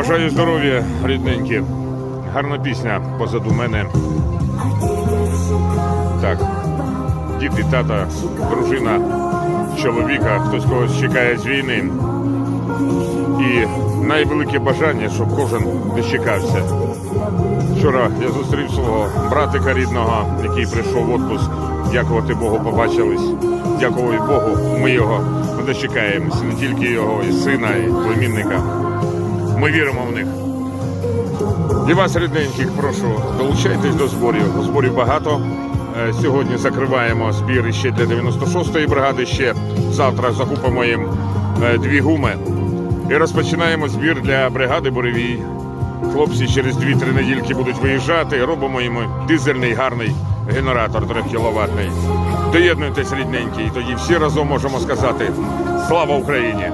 Бажаю здоров'я, рідненькі. Гарна пісня позаду мене. Так, діти, тата, дружина, чоловіка, хтось когось чекає з війни. І найвелике бажання, щоб кожен дочекався. Вчора я зустрів свого братика рідного, який прийшов в отпуск. Дякувати Богу, побачились. Дякую Богу, ми його ми дочекаємося. Не тільки його, і сина, і племінника. Ми віримо в них. І вас, рідненьких, прошу, долучайтесь до зборів. Зборів багато. Е, Сьогодні закриваємо збір ще для 96-ї бригади. Ще завтра закупимо їм е, дві гуми. І розпочинаємо збір для бригади Буревій. Хлопці через 2-3 недільки будуть виїжджати. Робимо їм дизельний гарний генератор 3 кВт. Доєднуйтесь, рідненькі, і тоді всі разом можемо сказати Слава Україні!